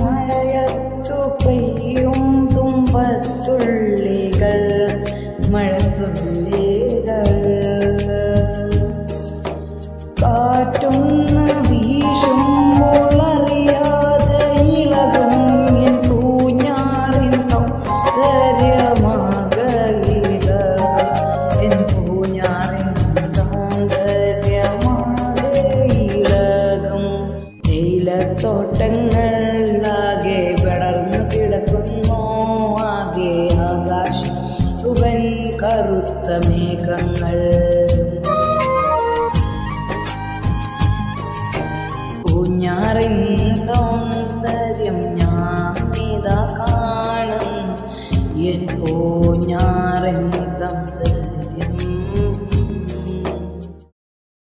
മഴയത്തു പെയ്യും മഴത്തുള്ളികൾ. കാറ്റൊന്ന് തേയിലത്തോട്ടങ്ങളാകെ പടർന്നു കിടക്കുന്നു. ആകെ ആകാശം ഉവൻ കറുത്ത മേഘങ്ങൾ. ഊഞ്ഞാറിൻ സൗന്ദര്യം ഞാൻ ഇതാ കാണും എൻ സൗന്ദര്യം